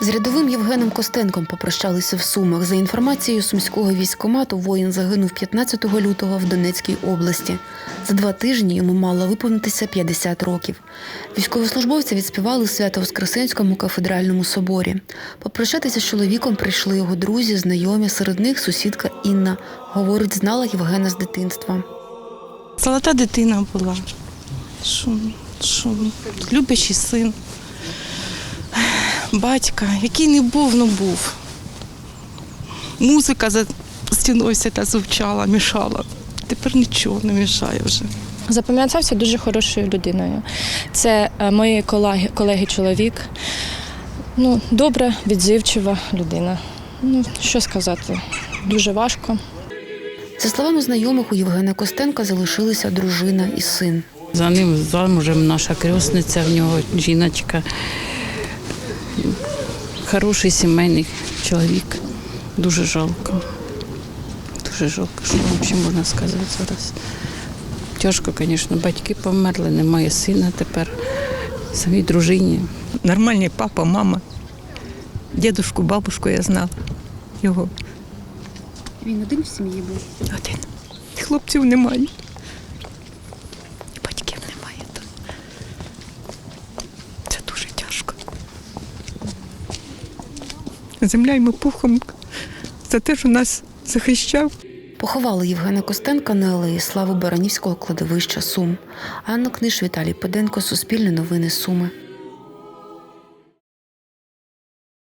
З рядовим Євгеном Костенком попрощалися в Сумах. За інформацією сумського військкомату, воїн загинув 15 лютого в Донецькій області. За два тижні йому мало виповнитися 50 років. Військовослужбовці відспівали Свято-Воскресенському кафедральному соборі. Попрощатися з чоловіком прийшли його друзі, знайомі, серед них сусідка Інна. Говорить, знала Євгена з дитинства. Золота дитина була. Що, що, любящий син, батька, який не був, ну був. Музика за стіною всегда звучала, мішала. Тепер нічого не мішає вже. Запам'ятався дуже хорошою людиною. Це е, мої колеги, колеги чоловік. Ну, добра, відзивчива людина. Ну, що сказати, дуже важко. За словами знайомих, у Євгена Костенка залишилися дружина і син. За ним замужем наша крісниця, в нього жіночка. Хороший сімейний чоловік. Дуже жалко. Дуже жалко, що ще можна сказати зараз. Тяжко, звісно, батьки померли, немає сина тепер, самій дружині. Нормальний папа, мама. Дідушку, бабушку я знала. Його Він один в сім'ї був. один. Хлопців немає. І батьків немає. То Це дуже тяжко. Земля йому пухом за те, що нас захищав. Поховали Євгена Костенка на алеї Слави Баранівського кладовища Сум. Анна Книж, Віталій Педенко, Суспільне новини Суми.